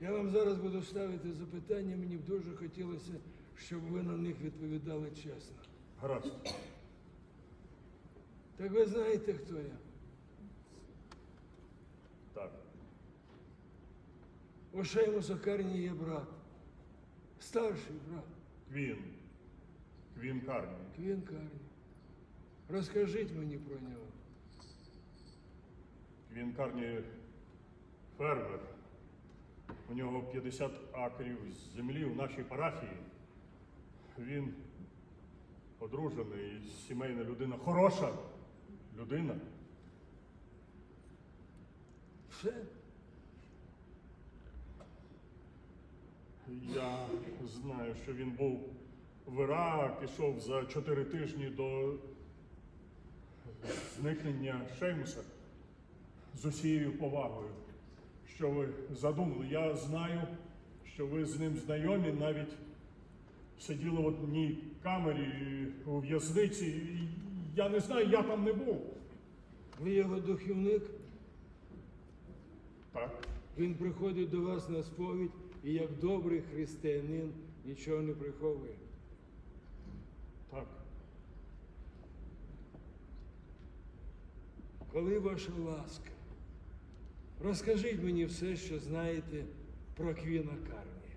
Я вам зараз буду ставити запитання, мені б дуже хотілося, щоб ви на них відповідали чесно. Гаразд. Так ви знаєте, хто я? Так. У Шеймуса Карні є брат. Старший брат. Квін. Квін Карні. Квін Карні. Розкажіть мені про нього. Квін Карні фермер. У нього 50 акрів землі в нашій парафії. Він одружений, сімейна людина, хороша людина. Все? Я знаю, що він був в Іра, пішов за чотири тижні до зникнення Шеймуса з усією повагою. Що ви задумали? Я знаю, що ви з ним знайомі, навіть сиділи в одній камері у в'язниці. Я не знаю, я там не був. Ви його духівник? Так, Він приходить до вас на сповідь і як добрий християнин нічого не приховує. так. Коли ваша ласка, розкажіть мені все, що знаєте про Квіна Карні.